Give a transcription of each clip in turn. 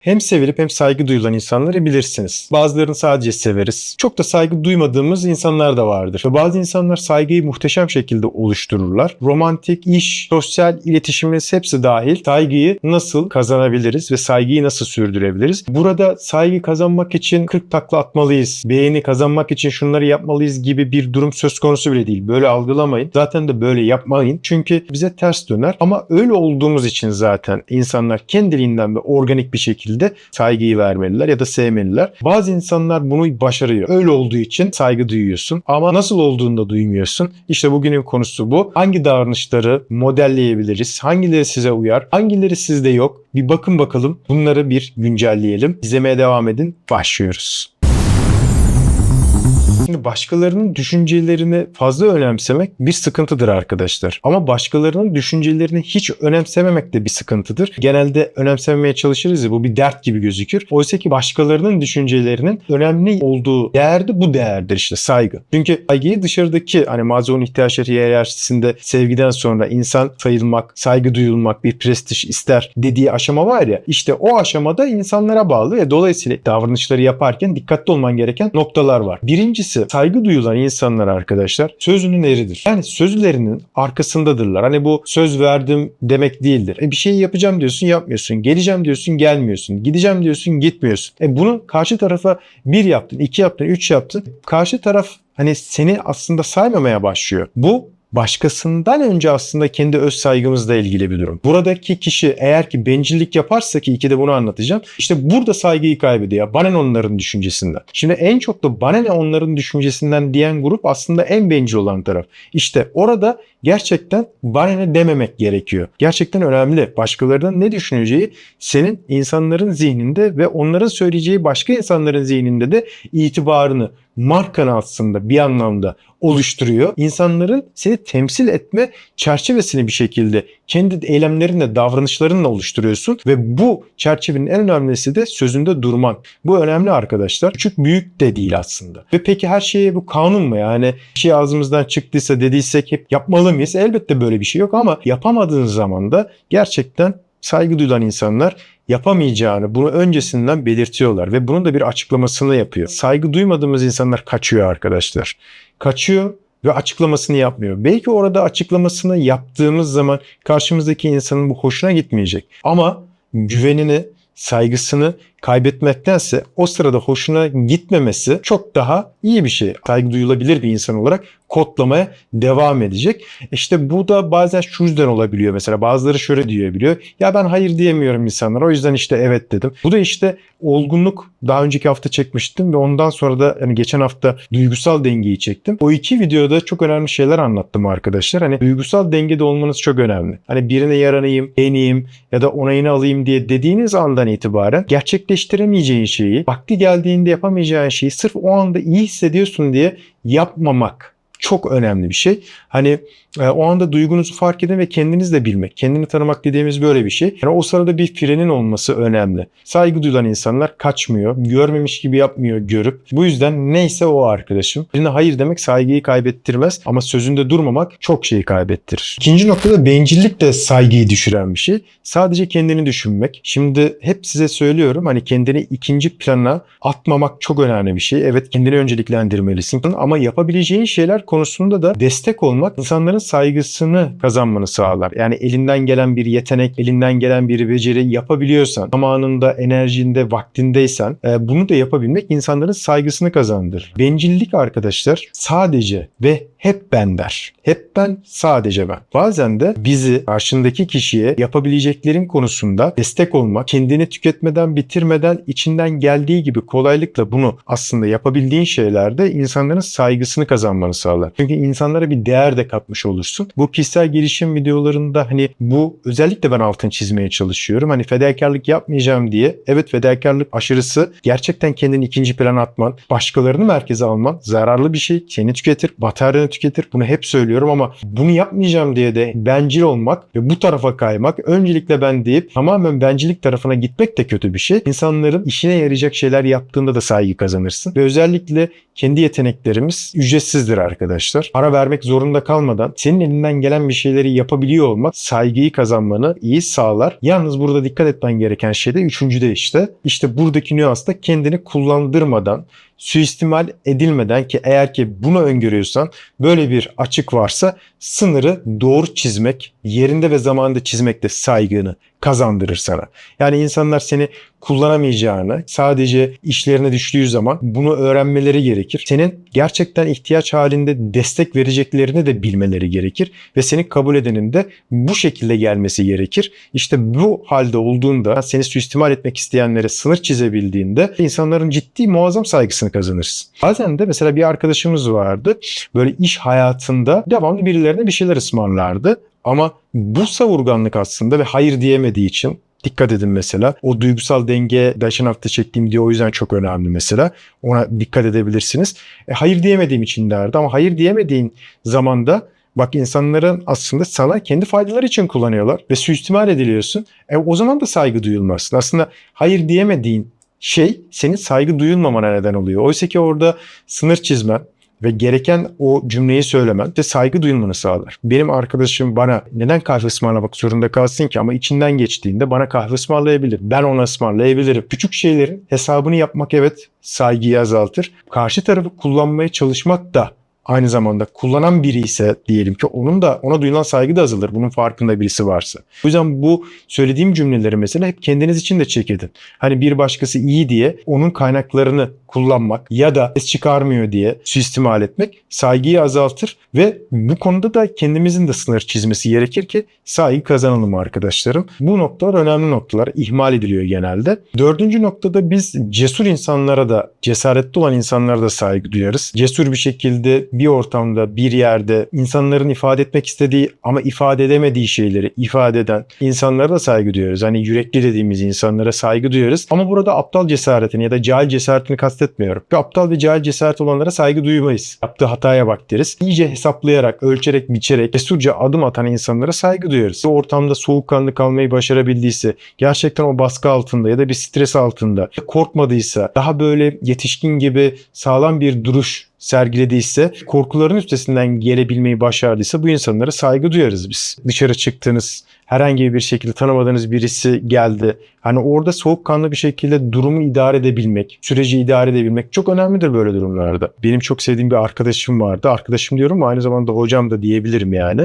Hem sevilip hem saygı duyulan insanları bilirsiniz. Bazılarını sadece severiz. Çok da saygı duymadığımız insanlar da vardır. Ve bazı insanlar saygıyı muhteşem şekilde oluştururlar. Romantik, iş, sosyal iletişimimiz hepsi dahil saygıyı nasıl kazanabiliriz ve saygıyı nasıl sürdürebiliriz? Burada saygı kazanmak için 40 takla atmalıyız. Beğeni kazanmak için şunları yapmalıyız gibi bir durum söz konusu bile değil. Böyle algılamayın. Zaten de böyle yapmayın. Çünkü bize ters döner. Ama öyle olduğumuz için zaten insanlar kendiliğinden ve organik bir şekilde saygıyı vermeliler ya da sevmeliler. Bazı insanlar bunu başarıyor. Öyle olduğu için saygı duyuyorsun. Ama nasıl olduğunu da duymuyorsun. İşte bugünün konusu bu. Hangi davranışları modelleyebiliriz? Hangileri size uyar? Hangileri sizde yok? Bir bakın bakalım. Bunları bir güncelleyelim. İzlemeye devam edin. Başlıyoruz. Şimdi başkalarının düşüncelerini fazla önemsemek bir sıkıntıdır arkadaşlar. Ama başkalarının düşüncelerini hiç önemsememek de bir sıkıntıdır. Genelde önemsememeye çalışırız ya bu bir dert gibi gözükür. Oysa ki başkalarının düşüncelerinin önemli olduğu değer de bu değerdir işte saygı. Çünkü saygıyı dışarıdaki hani Maslow'un ihtiyaçları hiyerarşisinde sevgiden sonra insan sayılmak, saygı duyulmak, bir prestij ister dediği aşama var ya işte o aşamada insanlara bağlı ve dolayısıyla davranışları yaparken dikkatli olman gereken noktalar var. Birincisi saygı duyulan insanlar arkadaşlar sözünün eridir. Yani sözlerinin arkasındadırlar. Hani bu söz verdim demek değildir. E bir şey yapacağım diyorsun yapmıyorsun. Geleceğim diyorsun gelmiyorsun. Gideceğim diyorsun gitmiyorsun. E bunu karşı tarafa bir yaptın, iki yaptın, üç yaptın. Karşı taraf hani seni aslında saymamaya başlıyor. Bu başkasından önce aslında kendi öz saygımızla ilgili bir durum. Buradaki kişi eğer ki bencillik yaparsa ki iki de bunu anlatacağım. İşte burada saygıyı kaybediyor. Bana ne onların düşüncesinden. Şimdi en çok da bana ne onların düşüncesinden diyen grup aslında en bencil olan taraf. İşte orada gerçekten bana ne dememek gerekiyor. Gerçekten önemli. Başkalarının ne düşüneceği senin insanların zihninde ve onların söyleyeceği başka insanların zihninde de itibarını, markanı aslında bir anlamda oluşturuyor. İnsanların seni temsil etme çerçevesini bir şekilde kendi eylemlerinle, davranışlarınla oluşturuyorsun ve bu çerçevenin en önemlisi de sözünde durman. Bu önemli arkadaşlar. Küçük büyük de değil aslında. Ve peki her şeye bu kanun mu? Yani bir şey ağzımızdan çıktıysa dediysek hep yapmalı mıyız? Elbette böyle bir şey yok ama yapamadığın zaman da gerçekten saygı duyulan insanlar yapamayacağını bunu öncesinden belirtiyorlar ve bunun da bir açıklamasını yapıyor. Saygı duymadığımız insanlar kaçıyor arkadaşlar. Kaçıyor ve açıklamasını yapmıyor. Belki orada açıklamasını yaptığımız zaman karşımızdaki insanın bu hoşuna gitmeyecek. Ama güvenini, saygısını kaybetmektense o sırada hoşuna gitmemesi çok daha iyi bir şey. Saygı duyulabilir bir insan olarak kodlamaya devam edecek. İşte bu da bazen şu yüzden olabiliyor mesela. Bazıları şöyle diyebiliyor. Ya ben hayır diyemiyorum insanlara o yüzden işte evet dedim. Bu da işte olgunluk daha önceki hafta çekmiştim ve ondan sonra da hani geçen hafta duygusal dengeyi çektim. O iki videoda çok önemli şeyler anlattım arkadaşlar. Hani duygusal dengede olmanız çok önemli. Hani birine yaranayım, beğeneyim ya da onayını alayım diye dediğiniz andan itibaren gerçekleştiremeyeceğin şeyi, vakti geldiğinde yapamayacağın şeyi sırf o anda iyi hissediyorsun diye yapmamak çok önemli bir şey. Hani e, o anda duygunuzu fark edin ve kendiniz de bilmek. Kendini tanımak dediğimiz böyle bir şey. Yani o sırada bir frenin olması önemli. Saygı duyulan insanlar kaçmıyor. Görmemiş gibi yapmıyor görüp. Bu yüzden neyse o arkadaşım. Birine hayır demek saygıyı kaybettirmez ama sözünde durmamak çok şeyi kaybettirir. İkinci noktada bencillik de saygıyı düşüren bir şey. Sadece kendini düşünmek. Şimdi hep size söylüyorum hani kendini ikinci plana atmamak çok önemli bir şey. Evet kendini önceliklendirmelisin ama yapabileceğin şeyler konusunda da destek olmak insanların saygısını kazanmanı sağlar. Yani elinden gelen bir yetenek, elinden gelen bir beceri yapabiliyorsan, zamanında, enerjinde, vaktindeysen e, bunu da yapabilmek insanların saygısını kazandırır. Bencillik arkadaşlar sadece ve hep ben der. Hep ben, sadece ben. Bazen de bizi karşındaki kişiye yapabileceklerin konusunda destek olmak, kendini tüketmeden, bitirmeden içinden geldiği gibi kolaylıkla bunu aslında yapabildiğin şeylerde insanların saygısını kazanmanı sağlar. Çünkü insanlara bir değer de katmış olursun. Bu kişisel gelişim videolarında hani bu özellikle ben altın çizmeye çalışıyorum. Hani fedakarlık yapmayacağım diye. Evet fedakarlık aşırısı gerçekten kendini ikinci plana atman, başkalarını merkeze alman zararlı bir şey. Seni tüketir, bataryanı tüketir. Bunu hep söylüyorum ama bunu yapmayacağım diye de bencil olmak ve bu tarafa kaymak, öncelikle ben deyip tamamen bencillik tarafına gitmek de kötü bir şey. İnsanların işine yarayacak şeyler yaptığında da saygı kazanırsın. Ve özellikle kendi yeteneklerimiz ücretsizdir arkadaşlar. Para vermek zorunda kalmadan senin elinden gelen bir şeyleri yapabiliyor olmak saygıyı kazanmanı iyi sağlar. Yalnız burada dikkat etmen gereken şey de üçüncüde işte. İşte buradaki nüans da kendini kullandırmadan, suistimal edilmeden ki eğer ki bunu öngörüyorsan böyle bir açık varsa sınırı doğru çizmek, yerinde ve zamanında çizmek de saygını kazandırır sana. Yani insanlar seni kullanamayacağını, sadece işlerine düştüğü zaman bunu öğrenmeleri gerekir. Senin gerçekten ihtiyaç halinde destek vereceklerini de bilmeleri gerekir ve seni kabul edenin de bu şekilde gelmesi gerekir. İşte bu halde olduğunda seni suistimal etmek isteyenlere sınır çizebildiğinde insanların ciddi muazzam saygısını kazanırsın. Bazen de mesela bir arkadaşımız vardı. Böyle iş hayatında devamlı birilerine bir şeyler ısmarlardı. Ama bu savurganlık aslında ve hayır diyemediği için Dikkat edin mesela. O duygusal denge geçen hafta çektiğim diye o yüzden çok önemli mesela. Ona dikkat edebilirsiniz. E, hayır diyemediğim için derdi ama hayır diyemediğin zamanda Bak insanların aslında sana kendi faydaları için kullanıyorlar ve suistimal ediliyorsun. E, o zaman da saygı duyulmaz. Aslında hayır diyemediğin şey senin saygı duyulmamana neden oluyor. Oysa ki orada sınır çizmen, ve gereken o cümleyi söylemen de saygı duyulmanı sağlar. Benim arkadaşım bana neden kahve ısmarlamak zorunda kalsın ki ama içinden geçtiğinde bana kahve ısmarlayabilir. Ben ona ısmarlayabilirim. Küçük şeylerin hesabını yapmak evet saygıyı azaltır. Karşı tarafı kullanmaya çalışmak da aynı zamanda kullanan biri ise diyelim ki onun da ona duyulan saygı da azalır. Bunun farkında birisi varsa. O yüzden bu söylediğim cümleleri mesela hep kendiniz için de çek. Hani bir başkası iyi diye onun kaynaklarını kullanmak ya da ses çıkarmıyor diye suistimal etmek saygıyı azaltır ve bu konuda da kendimizin de sınır çizmesi gerekir ki saygı kazanalım arkadaşlarım. Bu noktalar önemli noktalar. ihmal ediliyor genelde. Dördüncü noktada biz cesur insanlara da cesaretli olan insanlara da saygı duyarız. Cesur bir şekilde bir ortamda, bir yerde insanların ifade etmek istediği ama ifade edemediği şeyleri ifade eden insanlara da saygı duyuyoruz. Hani yürekli dediğimiz insanlara saygı duyuyoruz. Ama burada aptal cesaretini ya da cahil cesaretini kastetmiyorum. Bir aptal ve cahil cesaret olanlara saygı duymayız. Yaptığı hataya bak deriz. İyice hesaplayarak, ölçerek, biçerek, cesurca adım atan insanlara saygı duyuyoruz. O ortamda soğukkanlı kalmayı başarabildiyse, gerçekten o baskı altında ya da bir stres altında korkmadıysa, daha böyle yetişkin gibi sağlam bir duruş sergilediyse, korkuların üstesinden gelebilmeyi başardıysa bu insanlara saygı duyarız biz. Dışarı çıktınız, herhangi bir şekilde tanımadığınız birisi geldi. Hani orada soğukkanlı bir şekilde durumu idare edebilmek, süreci idare edebilmek çok önemlidir böyle durumlarda. Benim çok sevdiğim bir arkadaşım vardı. Arkadaşım diyorum ama aynı zamanda hocam da diyebilirim yani.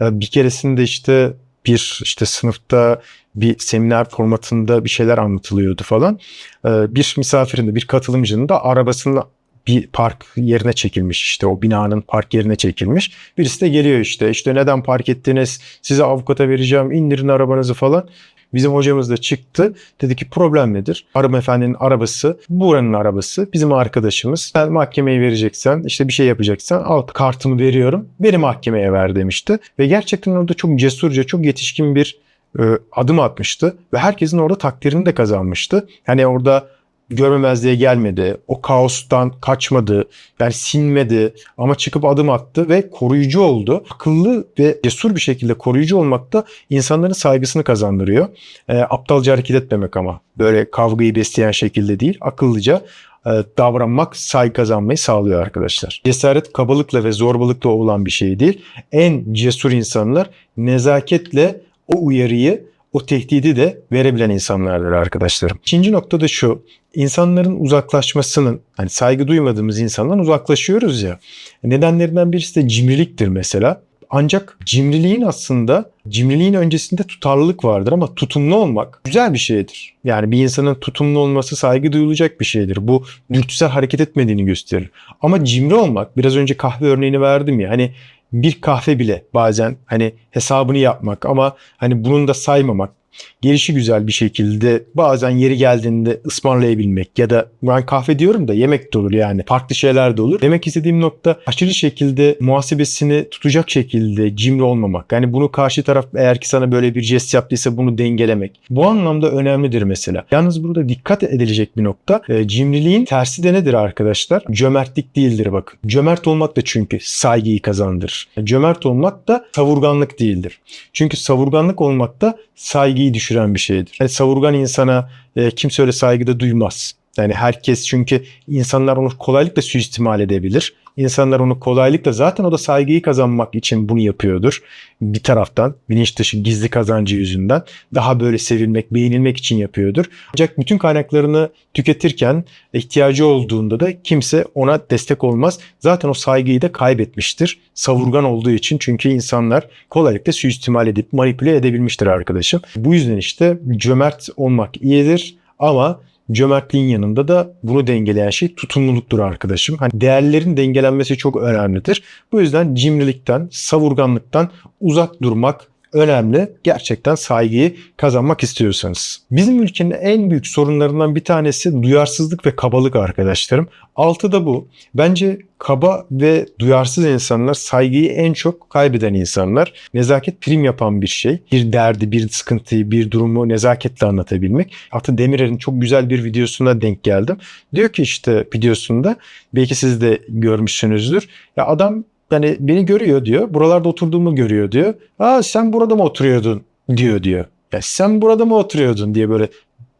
Ee, bir keresinde işte bir işte sınıfta bir seminer formatında bir şeyler anlatılıyordu falan. Ee, bir misafirin de bir katılımcının da arabasının bir park yerine çekilmiş işte o binanın park yerine çekilmiş. Birisi de geliyor işte işte neden park ettiniz size avukata vereceğim indirin arabanızı falan. Bizim hocamız da çıktı. Dedi ki problem nedir? Hanımefendinin arabası, buranın arabası, bizim arkadaşımız. Sen mahkemeye vereceksen, işte bir şey yapacaksan al kartımı veriyorum. Beni mahkemeye ver demişti. Ve gerçekten orada çok cesurca, çok yetişkin bir e, adım atmıştı. Ve herkesin orada takdirini de kazanmıştı. Hani orada görmemezliğe gelmedi. O kaostan kaçmadı. Yani sinmedi ama çıkıp adım attı ve koruyucu oldu. Akıllı ve cesur bir şekilde koruyucu olmak da insanların saygısını kazandırıyor. E, aptalca hareket etmemek ama. Böyle kavgayı besleyen şekilde değil. Akıllıca e, davranmak saygı kazanmayı sağlıyor arkadaşlar. Cesaret kabalıkla ve zorbalıkla olan bir şey değil. En cesur insanlar nezaketle o uyarıyı o tehdidi de verebilen insanlardır arkadaşlarım. İkinci nokta da şu. İnsanların uzaklaşmasının, hani saygı duymadığımız insandan uzaklaşıyoruz ya. Nedenlerinden birisi de cimriliktir mesela. Ancak cimriliğin aslında cimriliğin öncesinde tutarlılık vardır ama tutumlu olmak güzel bir şeydir. Yani bir insanın tutumlu olması saygı duyulacak bir şeydir. Bu dürtüsel hareket etmediğini gösterir. Ama cimri olmak biraz önce kahve örneğini verdim ya hani bir kahve bile bazen hani hesabını yapmak ama hani bunun da saymamak gelişi güzel bir şekilde bazen yeri geldiğinde ısmarlayabilmek ya da ben kahve diyorum da yemek de olur yani farklı şeyler de olur. Demek istediğim nokta aşırı şekilde muhasebesini tutacak şekilde cimri olmamak. Yani bunu karşı taraf eğer ki sana böyle bir jest yaptıysa bunu dengelemek. Bu anlamda önemlidir mesela. Yalnız burada dikkat edilecek bir nokta. E, cimriliğin tersi de nedir arkadaşlar? Cömertlik değildir bakın. Cömert olmak da çünkü saygıyı kazandırır. Cömert olmak da savurganlık değildir. Çünkü savurganlık olmak da saygıyı düşüren bir şeydir. Yani savurgan insana e, kimse öyle saygıda duymaz. Yani herkes çünkü insanlar onu kolaylıkla suistimal edebilir. İnsanlar onu kolaylıkla zaten o da saygıyı kazanmak için bunu yapıyordur. Bir taraftan bilinç dışı gizli kazancı yüzünden daha böyle sevilmek, beğenilmek için yapıyordur. Ancak bütün kaynaklarını tüketirken ihtiyacı olduğunda da kimse ona destek olmaz. Zaten o saygıyı da kaybetmiştir. Savurgan olduğu için çünkü insanlar kolaylıkla suistimal edip manipüle edebilmiştir arkadaşım. Bu yüzden işte cömert olmak iyidir ama cömertliğin yanında da bunu dengeleyen şey tutumluluktur arkadaşım. Hani değerlerin dengelenmesi çok önemlidir. Bu yüzden cimrilikten, savurganlıktan uzak durmak önemli. Gerçekten saygıyı kazanmak istiyorsanız. Bizim ülkenin en büyük sorunlarından bir tanesi duyarsızlık ve kabalık arkadaşlarım. Altı da bu. Bence kaba ve duyarsız insanlar saygıyı en çok kaybeden insanlar. Nezaket prim yapan bir şey. Bir derdi, bir sıkıntıyı, bir durumu nezaketle anlatabilmek. Atı Demirer'in çok güzel bir videosuna denk geldim. Diyor ki işte videosunda belki siz de görmüşsünüzdür. Ya adam yani beni görüyor diyor. Buralarda oturduğumu görüyor diyor. Aa sen burada mı oturuyordun diyor diyor. Ya sen burada mı oturuyordun diye böyle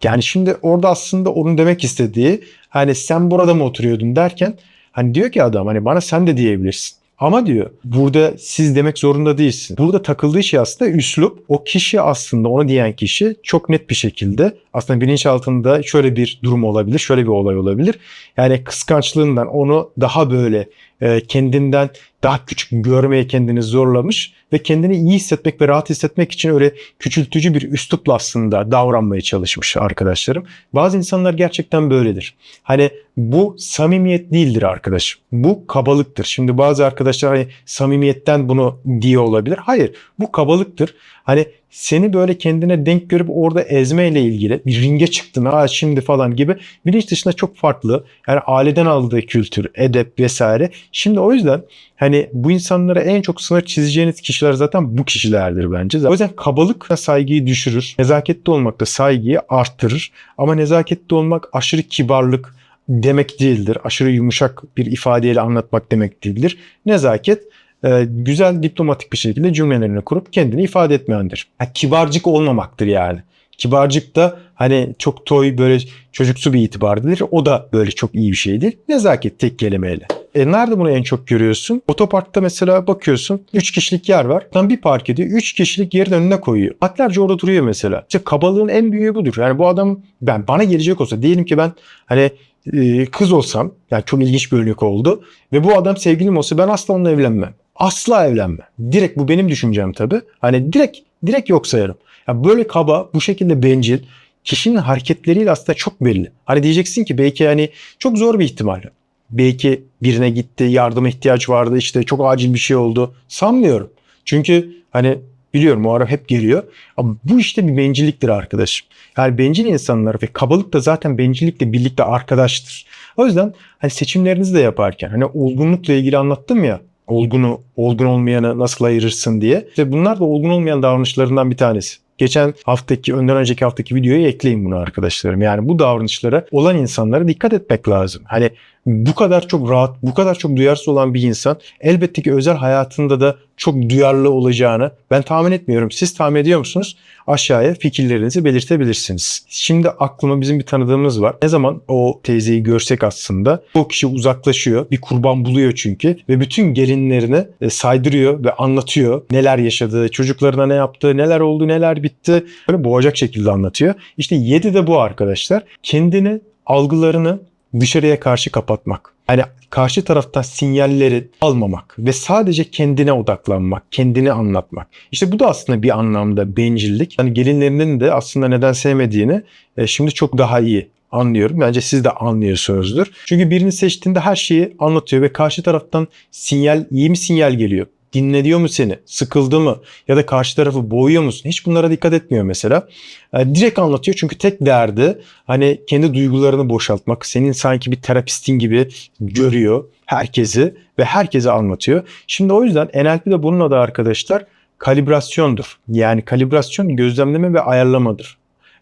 yani şimdi orada aslında onun demek istediği hani sen burada mı oturuyordun derken hani diyor ki adam hani bana sen de diyebilirsin. Ama diyor burada siz demek zorunda değilsin. Burada takıldığı şey aslında üslup. O kişi aslında onu diyen kişi çok net bir şekilde aslında bilinçaltında şöyle bir durum olabilir, şöyle bir olay olabilir. Yani kıskançlığından onu daha böyle e, kendinden daha küçük görmeye kendini zorlamış ve kendini iyi hissetmek ve rahat hissetmek için öyle küçültücü bir üslupla aslında davranmaya çalışmış arkadaşlarım. Bazı insanlar gerçekten böyledir. Hani bu samimiyet değildir arkadaş. Bu kabalıktır. Şimdi bazı arkadaşlar hani samimiyetten bunu diye olabilir. Hayır bu kabalıktır. Hani seni böyle kendine denk görüp orada ezmeyle ilgili bir ringe çıktın ha şimdi falan gibi bilinç dışında çok farklı. Yani aileden aldığı kültür, edep vesaire. Şimdi o yüzden hani bu insanlara en çok sınır çizeceğiniz kişiler zaten bu kişilerdir bence. O yüzden kabalık saygıyı düşürür. Nezaketli olmak da saygıyı arttırır. Ama nezaketli olmak aşırı kibarlık demek değildir. Aşırı yumuşak bir ifadeyle anlatmak demek değildir. Nezaket e, güzel diplomatik bir şekilde cümlelerini kurup kendini ifade etmeyendir. Yani kibarcık olmamaktır yani. Kibarcık da hani çok toy böyle çocuksu bir itibardır. O da böyle çok iyi bir şeydir. Nezaket tek kelimeyle. E nerede bunu en çok görüyorsun? Otoparkta mesela bakıyorsun 3 kişilik yer var. Tam bir park ediyor. 3 kişilik yerin önüne koyuyor. Saatlerce orada duruyor mesela. İşte kabalığın en büyüğü budur. Yani bu adam ben bana gelecek olsa diyelim ki ben hani e, kız olsam yani çok ilginç bir örnek oldu ve bu adam sevgilim olsa ben asla onunla evlenmem. Asla evlenmem. Direkt bu benim düşüncem tabii. Hani direkt direkt yok sayarım. Yani böyle kaba, bu şekilde bencil, kişinin hareketleriyle aslında çok belli. Hani diyeceksin ki belki hani çok zor bir ihtimal. Belki birine gitti, yardıma ihtiyaç vardı, işte çok acil bir şey oldu. Sanmıyorum. Çünkü hani biliyorum o ara hep geliyor. Ama bu işte bir bencilliktir arkadaşım. Yani bencil insanlar ve kabalık da zaten bencillikle birlikte arkadaştır. O yüzden hani seçimlerinizi de yaparken hani olgunlukla ilgili anlattım ya olgunu, olgun olmayanı nasıl ayırırsın diye. İşte bunlar da olgun olmayan davranışlarından bir tanesi. Geçen haftaki, önden önceki haftaki videoya ekleyin bunu arkadaşlarım. Yani bu davranışlara olan insanlara dikkat etmek lazım. Hani bu kadar çok rahat, bu kadar çok duyarsız olan bir insan elbette ki özel hayatında da çok duyarlı olacağını ben tahmin etmiyorum. Siz tahmin ediyor musunuz? Aşağıya fikirlerinizi belirtebilirsiniz. Şimdi aklıma bizim bir tanıdığımız var. Ne zaman o teyzeyi görsek aslında o kişi uzaklaşıyor. Bir kurban buluyor çünkü ve bütün gelinlerini e, saydırıyor ve anlatıyor. Neler yaşadığı, çocuklarına ne yaptığı, neler oldu, neler bitti. Böyle boğacak şekilde anlatıyor. İşte 7 de bu arkadaşlar. Kendini, algılarını dışarıya karşı kapatmak. Yani karşı taraftan sinyalleri almamak ve sadece kendine odaklanmak, kendini anlatmak. İşte bu da aslında bir anlamda bencillik. Hani gelinlerinin de aslında neden sevmediğini e, şimdi çok daha iyi anlıyorum. Bence siz de anlıyorsunuzdur. Çünkü birini seçtiğinde her şeyi anlatıyor ve karşı taraftan sinyal, iyi mi sinyal geliyor? Dinlediyor mu seni? Sıkıldı mı? Ya da karşı tarafı boğuyor musun? Hiç bunlara dikkat etmiyor mesela. E, direkt anlatıyor çünkü tek derdi hani kendi duygularını boşaltmak. Senin sanki bir terapistin gibi görüyor herkesi ve herkese anlatıyor. Şimdi o yüzden NLP de bunun adı arkadaşlar kalibrasyondur. Yani kalibrasyon gözlemleme ve ayarlamadır.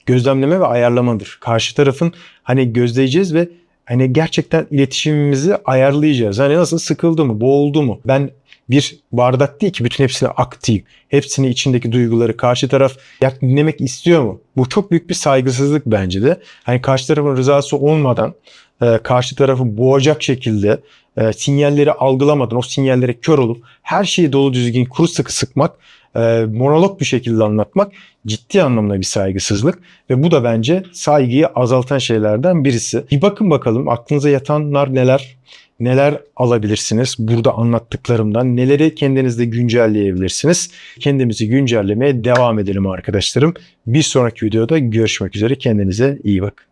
Gözlemleme ve ayarlamadır. Karşı tarafın hani gözleyeceğiz ve hani gerçekten iletişimimizi ayarlayacağız. Hani nasıl sıkıldı mı, boğuldu mu? Ben bir bardak değil ki bütün hepsini aktif. Hepsini içindeki duyguları karşı taraf ya dinlemek istiyor mu? Bu çok büyük bir saygısızlık bence de. Hani karşı tarafın rızası olmadan e, karşı tarafı boğacak şekilde e, sinyalleri algılamadan o sinyallere kör olup her şeyi dolu düzgün kuru sıkı sıkmak e, monolog bir şekilde anlatmak ciddi anlamda bir saygısızlık ve bu da bence saygıyı azaltan şeylerden birisi. Bir bakın bakalım aklınıza yatanlar neler? Neler alabilirsiniz burada anlattıklarımdan? Neleri kendinizde güncelleyebilirsiniz? Kendimizi güncellemeye devam edelim arkadaşlarım. Bir sonraki videoda görüşmek üzere. Kendinize iyi bakın.